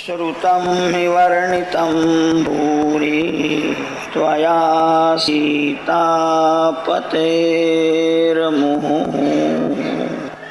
श्रुतं हि वर्णितं भूरि त्वया सीतापतेर्मुहुः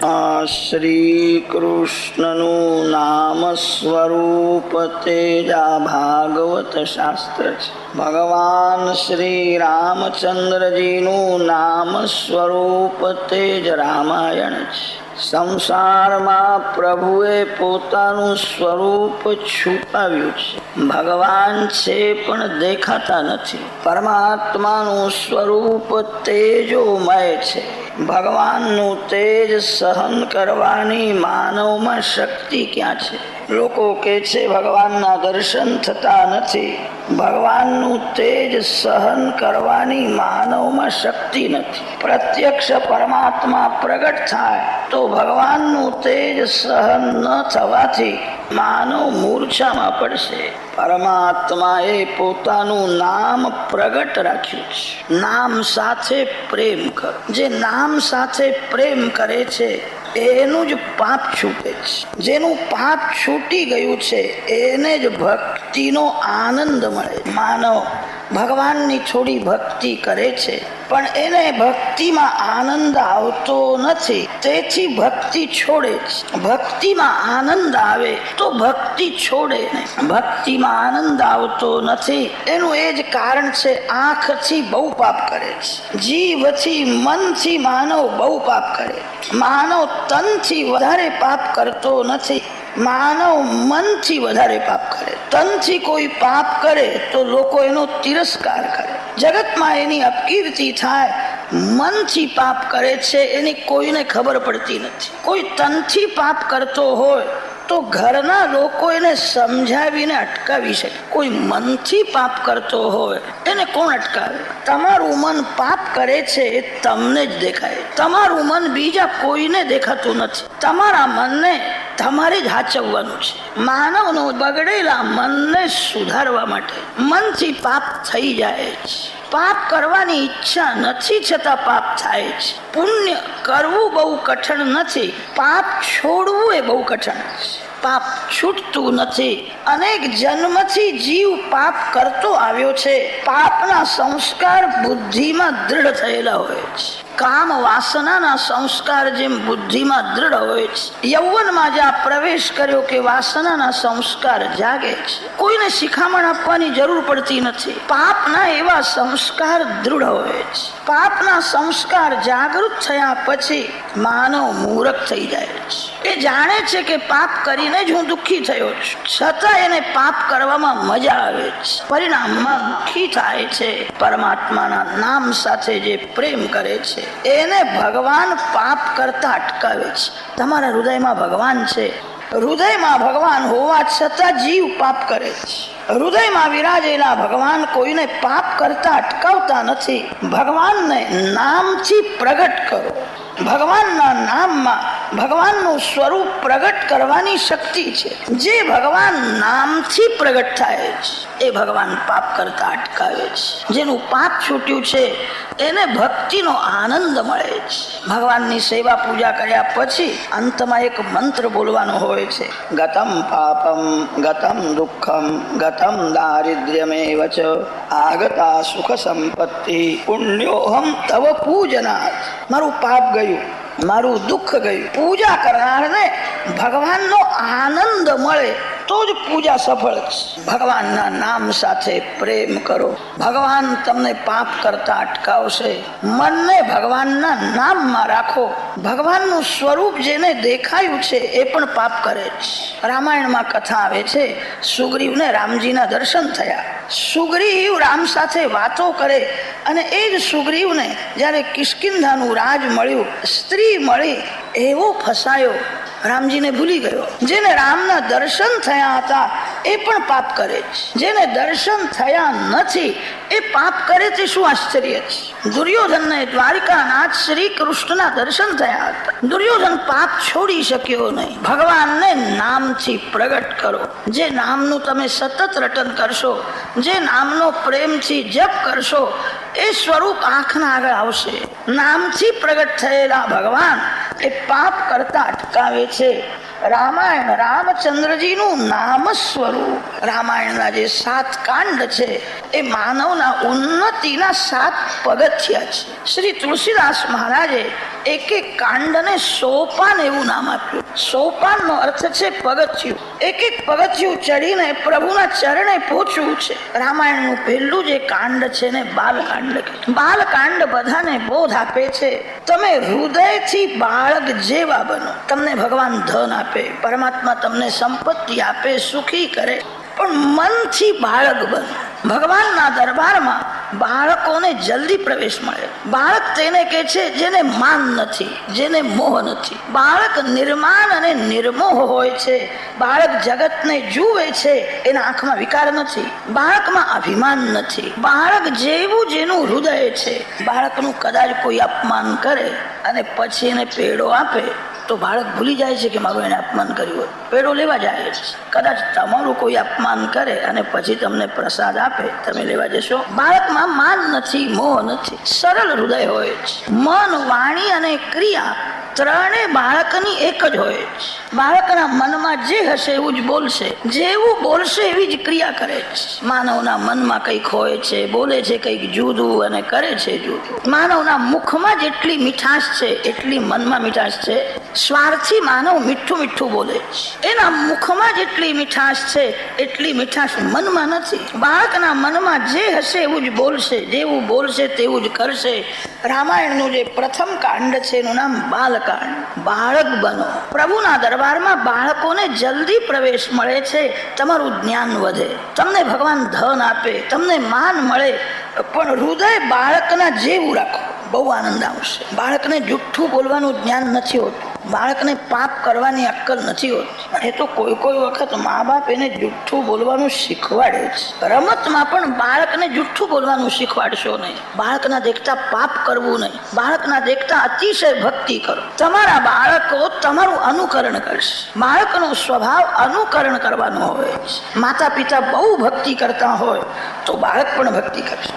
આ શ્રી કૃષ્ણનું નામ સ્વરૂપ તેજા ભાગવત શાસ્ત્ર છે ભગવાન શ્રી રામચંદ્રજીનું નામ સ્વરૂપ તેજ રામાયણ છે સંસારમાં પ્રભુએ પોતાનું સ્વરૂપ છુપાવ્યું છે. ભગવાન છે પણ દેખાતા નથી. પરમાત્માનું સ્વરૂપ તેજોમય છે. ભગવાનનું તેજ સહન કરવાની માનવમાં શક્તિ ક્યાં છે? લોકો કે છે, ભગવાનના દર્શન થતા નથી. ભગવાનનું તેજ સહન કરવાની માનવમાં શક્તિ નથી. પ્રત્યક્ષ પરમાત્મા પ્રગટ થાય તો ભગવાનનું તેજ સહન ન થવાથી માનવ મૂર્છામાં પડશે. પરમાત્માએ પોતાનું નામ પ્રગટ રાખ્યું છે. નામ સાથે પ્રેમ કર. જે નામ સાથે પ્રેમ કરે છે, એનું જ પાપ છૂટે છે. જેનું પાપ છૂટી ગયું છે, એને જ ભક્તિનો આનંદ મળે. માનવ ભગવાનની થોડી ભક્તિ કરે છે. પણ એને ભક્તિમાં આનંદ આવતો નથી. તેથી ભક્તિ છોડે ભક્તિમાં આનંદ આવે તો ભક્તિ છોડે ને ભક્તિમાં આનંદ આવતો નથી. એનું એ જ કારણ છે, આંખથી બહુ પાપ કરે છે. જીવથી મનથી માનવ બહુ પાપ કરે. માનવ તનથી વધારે પાપ કરતો નથી. માનવ મનથી વધારે પાપ કરે. તનથી કોઈ પાપ કરે તો લોકો એનો તિરસ્કાર કરે. જગતમાં એની અપકીર્તિ થાય, મનથી પાપ કરે છે એની કોઈને ખબર પડતી નથી. કોઈ તનથી પાપ કરતો હોય તો ઘરના લોકો એને સમજાવીને અટકાવી શકે. કોઈ મનથી પાપ કરતો હોય એને કોણ અટકાવે? તમારું મન પાપ કરે છે એ તમને જ દેખાય. તમારું મન બીજા કોઈને દેખાતું નથી. તમારા મનને તમારે જ હાચવવાનું છે. માનવનું બગડેલા મનને સુધારવા માટે મનથી પાપ થઈ જાય છે. પાપ કરવાની ઈચ્છા નથી છતાં પાપ થાય છે. પુણ્ય કરવું બહુ કઠણ નથી. પાપ છોડવું એ બહુ કઠણ છે. પાપ છૂટતું નથી. અનેક જન્મથી જીવ પાપ કરતો આવ્યો છે. પાપના સંસ્કાર બુદ્ધિમાં દ્રઢ થયેલા હોય છે. કામ વાસનાના સંસ્કાર જેમ બુદ્ધિમાં દ્રઢ હોય છે. યૌવનમાં જ્યાં પ્રવેશ કર્યો કે વાસનાના સંસ્કાર જાગે છે. કોઈને શિખામણ આપવાની જરૂર પડતી નથી. પાપના એવા સંસ્કાર દૃઢ હોય છે. પાપના સંસ્કાર જાગૃત થયા પછી માનવ મૂરખ થઈ જાય છે. એ જાણે છે કે પાપ કરીને જ હું દુઃખી થયો છું. છતાં એને પાપ કરવામાં મજા આવે છે. પરિણામમાં દુઃખી થાય છે. પરમાત્માના નામ સાથે જે પ્રેમ કરે છે, એને ભગવાન પાપ કરતા અટકાવે છે. તમારા હૃદયમાં ભગવાન છે. હૃદયમાં ભગવાન હોવા છતાં જીવ પાપ કરે છે. હૃદયમાં વિરાજેલા ભગવાન કોઈને પાપ કરતા અટકાવતા નથી. ભગવાનને નામથી પ્રગટ કરો. ભગવાનના નામમાં ભગવાનનું સ્વરૂપ પ્રગટ કરવાની શક્તિ છે. જે ભગવાન નામથી પ્રગટ થાય છે, એ ભગવાન પાપ કરતા અટકાવે છે. જેનું પાપ છૂટ્યું છે, એને ભક્તિનો આનંદ મળે છે. ભગવાનની સેવા પૂજા કર્યા પછી અંતમાં એક મંત્ર બોલવાનો હોય છે. ગતમ પાપમ, ગતમ દુઃખમ ગતમ દારિદ્ર્યમેવ આગતા સુખ સંપત્તિ પુણ્યોહમ તવ પૂજનાથ મારું પાપ ગયું મારું દુઃખ ગયું પૂજા કરનારને ભગવાનનો આનંદ મળે તો જ પૂજા સફળ ભગવાનના નામ સાથે પ્રેમ કરો. ભગવાન તમને પાપ કરતા અટકાવશે. મનને ભગવાનના નામમાં રાખો. ભગવાનનું સ્વરૂપ જેને દેખાયું છે એ પણ પાપ કરે છે રામાયણમાં કથા આવે છે, સુગ્રીવને રામજીના દર્શન થયા. સુગ્રીવ રામ સાથે વાતો કરે. અને એ જ સુગ્રીવને જ્યારે કિષ્કિંધાનું રાજ મળ્યું, સ્ત્રી મળી, એવો ફસાયો. રામજીને ભૂલી ગયો. જેને રામના દર્શન થયા હતા, એ પણ પાપ કરે છે જેને દર્શન થયા નથી, એ પાપ કરે તે શું આશ્ચર્ય છે? દુર્યોધનને દ્વારિકાનાથ શ્રી કૃષ્ણના દર્શન થયા હતા. દુર્યોધન પાપ છોડી શક્યો નહીં. ભગવાનને નામથી પ્રગટ કરો. જે નામનું તમે સતત રટન કરશો, જે નામનો પ્રેમથી જપ કરશો એ સ્વરૂપ આંખના આગળ આવશે. નામથી પ્રગટ થયેલા ભગવાન એ પાપ કરતા અટકાવે છે. રામાયણ, રામચંદ્રજીનું નામ સ્વરૂપ રામાયણના જે સાત કાંડ છે, એ માનવના ઉન્નતિના સાત પગથિયા છે. શ્રી તુલસીદાસ મહારાજે એક એક કાંડને સોપાન એવું નામ આપ્યું. સોપાનનો અર્થ છે પગથિયું. એક એક પગથિયું ચડીને પ્રભુના ચરણે પહોંચવું છે. રામાયણનું પહેલું જે કાંડ છે ને, બાલકાંડ બાલકાંડ બધાને બોધ આપે છે, તમે હૃદયથી બાળક જેવા બનો. તમને ભગવાન ધન આપે પરમાત્મા તમને સંપત્તિ આપે, સુખી કરે. પણ મનથી બાળક બન. ભગવાનના દરબારમાં બાળકોને જલ્દી પ્રવેશ મળે. બાળક તેને કે છે, જેને માન નથી, જેને મોહ નથી. બાળક નિર્માણ અને નિર્મોહ હોય છે. બાળક જગતને જુએ છે, એના આંખમાં વિકાર નથી. બાળકમાં અભિમાન નથી. બાળક જેવું જેનું હૃદય છે, બાળકનું કદાચ કોઈ અપમાન કરે અને પછી એને પેડો આપે. તો બાળક ભૂલી જાય છે કે મારું એને અપમાન કર્યું હોય. પેડો લેવા જાય છે. કદાચ તમારું કોઈ અપમાન કરે અને પછી તમને પ્રસાદ આપે, તમે લેવા જશો. બાળકમાં માન નથી, મોહ નથી. સરળ હૃદય હોય છે. મન, વાણી અને ક્રિયા ત્રણે બાળકની એક જ હોય છે. બાળકના મનમાં જે હશે એવું જ બોલશે. જેવું બોલશે એવી જ ક્રિયા કરે છે. માનવના મનમાં કંઈક હોય છે, બોલે છે, કંઈક જુદું અને કરે છે જુદું. માનવના મુખમાં જેટલી મીઠાશ છે, એટલી મનમાં મીઠાશ છે સ્વાર્થી માનવ મીઠું મીઠું બોલે એના મુખમાં જેટલી મીઠાશ છે, એટલી મીઠાશ મનમાં નથી. બાળકના મનમાં જે હશે એવું જ બોલશે, જેવું બોલશે તેવું જ કરશે. રામાયણનું જે પ્રથમ કાંડ છે, એનું નામ બાલકાંડ. બાળક બનો. પ્રભુના દરબારમાં બાળકોને જલ્દી પ્રવેશ મળે છે, તમારું જ્ઞાન વધે. તમને ભગવાન ધન આપે, તમને માન મળે, પણ હૃદય બાળકના જેવું રાખો. બહુ આનંદ આવશે. બાળકને જુઠ્ઠું બોલવાનું જ્ઞાન નથી હોતું. બાળકને પાપ કરવાની અક્કલ નથી હોતી. એ તો કોઈ કોઈ વખત મા બાપ એને જુઠ્ઠું બોલવાનું શીખવાડે છે. રમતમાં પણ બાળકને જુઠ્ઠું બોલવાનું શીખવાડશો નહીં. બાળકના દેખતા પાપ કરવું નહીં. બાળકના દેખતા અતિશય ભક્તિ કરો. તમારા બાળકો તમારું અનુકરણ કરશે. બાળકનો સ્વભાવ અનુકરણ કરવાનો હોય માતા પિતા બહુ ભક્તિ કરતા હોય તો બાળક પણ ભક્તિ કરશે.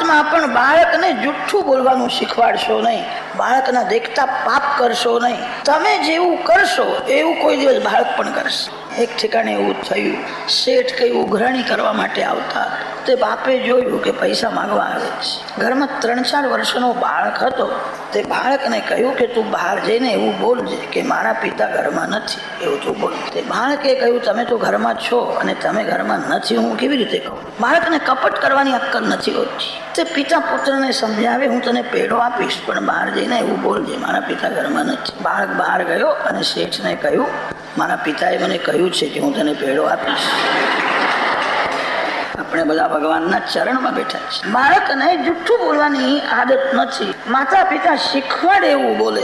રમતમાં પણ બાળકને જુઠ્ઠું બોલવાનું શીખવાડશો નહીં. બાળકના દેખતા પાપ કરશો નહીં. તમે જેવું કરશો, એવું કોઈ દિવસ બાળક પણ કરશે. એક ઠેકાણે એવું થયું. શેઠ કઈ ઉઘરાણી કરવા માટે આવતા તે બાપે જોયું કે પૈસા માંગવા આવે છે. ઘરમાં ત્રણ ચાર વર્ષનો બાળક હતો. તે બાળકને કહ્યું કે તું બહાર જઈને એવું બોલજે કે મારા પિતા ઘરમાં નથી, એવું તું બોલ. તે બાળકે કહ્યું, તમે તો ઘરમાં છો અને તમે ઘરમાં નથી. હું કેવી રીતે કહું? બાળકને કપટ કરવાની અક્કલ નથી હોતી. તે પિતા પુત્રને સમજાવે, હું તને પેડો આપીશ, પણ બહાર જઈને એવું બોલજે મારા પિતા ઘરમાં નથી. બાળક બહાર ગયો અને શેઠને કહ્યું, મારા પિતાએ મને કહ્યું છે કે હું તને પેડો આપીશ. આપણે બધા ભગવાનના ચરણમાં બેઠા છે બાળકને જુઠ્ઠું બોલવાની આદત નથી. માતા પિતા શીખવાડે એવું બોલે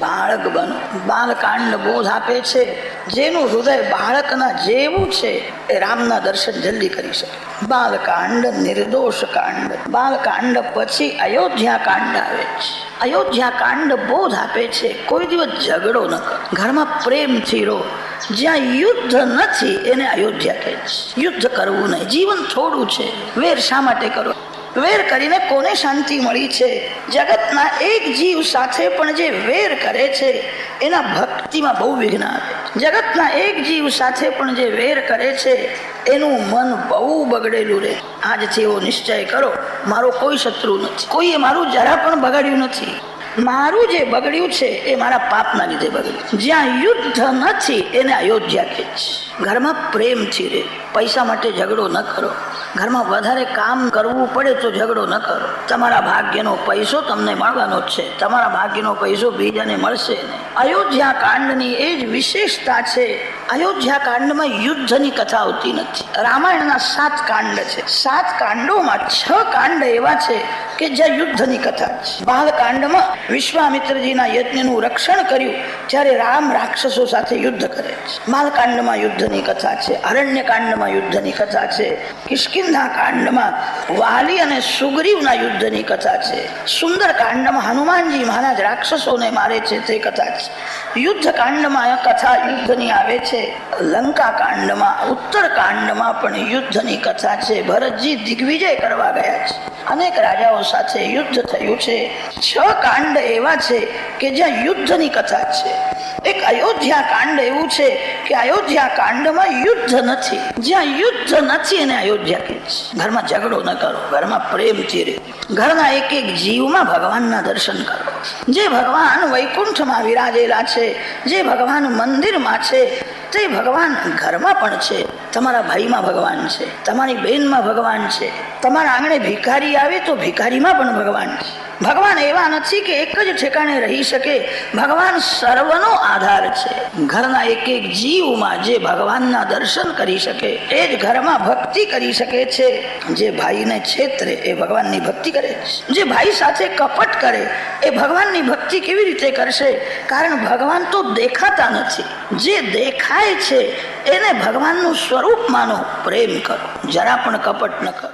બાળક બનો. બાલકાંડ બોધ આપે છે. જેનું હૃદય બાળકના જેવું છે એ રામના દર્શન જલ્દી કરી શકે. બાલકાંડ નિર્દોષ કાંડ. બાલકાંડ પછી અયોધ્યા કાંડ આવે છે. અયોધ્યા કાંડ બોધ આપે છે. કોઈ દિવસ ઝઘડો ન કરો. ઘરમાં પ્રેમથી રહો. જ્યાં યુદ્ધ નથી, એને અયોધ્યા કહે છે. યુદ્ધ કરવું નહીં, જીવન થોડું છે. વેર શા માટે કરો? વેર કરીને કોને શાંતિ મળી છે? જગતના એક જીવ સાથે પણ જે વેર કરે છે, એના ભક્તિમાં બહુ વિઘ્ન આવે. જગતના એક જીવ સાથે પણ જે વેર કરે છે, એનું મન બહુ બગડેલું રહે. આજથી એવો નિશ્ચય કરો, મારો કોઈ શત્રુ નથી. કોઈએ મારું જરા પણ બગાડ્યું નથી. મારું જે બગડ્યું છે એ મારા પાપના લીધે બગડ્યું જ્યાં યુદ્ધ નથી, એને અયોધ્યા કહે છે. ઘરમાં પ્રેમથી રહે. પૈસા માટે ઝઘડો ન કરો. ઘરમાં વધારે કામ કરવું પડે તો ઝઘડો ન કરો. તમારા ભાગ્યનો પૈસો તમને મળવાનો છે. તમારા ભાગ્યનો પૈસો બીજાને મળશે અયોધ્યા કાંડની એ જ વિશેષતા છે અયોધ્યા કાંડમાં યુદ્ધની કથા આવતી નથી. રામાયણના સાત કાંડ છે. સાત કાંડોમાં છ કાંડ એવા છે કે જ્યાં યુદ્ધની કથા છે. બાલકાંડમાં વિશ્વામિત્રજીના યજ્ઞનું રક્ષણ કર્યું જ્યારે રામ રાક્ષસો સાથે યુદ્ધ કરે છે. બાલકાંડમાં યુદ્ધની કથા છે. અરણ્ય કાંડમાં યુદ્ધની કથા છે. કિષ્કિંધા કાંડમાં વાલી અને સુગ્રીવના યુદ્ધની કથા છે. સુંદર કાંડમાં હનુમાનજી મહારાજ રાક્ષસોને મારે છે તે કથા છે. યુદ્ધ કાંડમાં આ કથા યુદ્ધની આવે છે. લંકા કાંડમાં ઉત્તર કાંડમાં પણ યુદ્ધની કથા છે. ભરતજી દિગ્વિજય કરવા ગયા છે. અનેક રાજાઓ સાથે યુદ્ધ થયું છે. છ કાંડ એવા છે કે જ્યાં યુદ્ધની કથા છે. એક અયોધ્યા કાંડ એવું છે કે અયોધ્યા કાંડમાં યુદ્ધ નથી. જ્યાં યુદ્ધ નથી એને અયોધ્યા કહે છે. ઘરમાં ઝઘડો ન કરો, ઘરમાં પ્રેમથી રહે ઘરના એક એક જીવમાં ભગવાનના દર્શન કરો. જે ભગવાન વૈકુંઠમાં વિરાજેલા છે, જે ભગવાન મંદિરમાં છે, તે ભગવાન ઘરમાં પણ છે. તમારા ભાઈમાં ભગવાન છે, તમારી બહેનમાં ભગવાન છે. તમારા આંગણે ભિખારી આવે તો ભિખારીમાં પણ ભગવાન છે. ભગવાન એવા નથી કે એક જ ઠેકાણે રહી શકે. ભગવાન સર્વનો આધાર છે. ઘરના એક એક જીવમાં જે ભગવાનના દર્શન કરી શકે, એ જ ઘરમાં ભક્તિ કરી શકે છે. જે ભાઈને છેતરે, એ ભગવાનની ભક્તિ કરે. જે ભાઈ સાથે કપટ કરે, એ ભગવાનની ભક્તિ કેવી રીતે કરશે? કારણ ભગવાન તો દેખાતા નથી. જે દેખાય છે, એને ભગવાનનું સ્વરૂપ માનો. પ્રેમ કરો. જરા પણ કપટ ન કરો.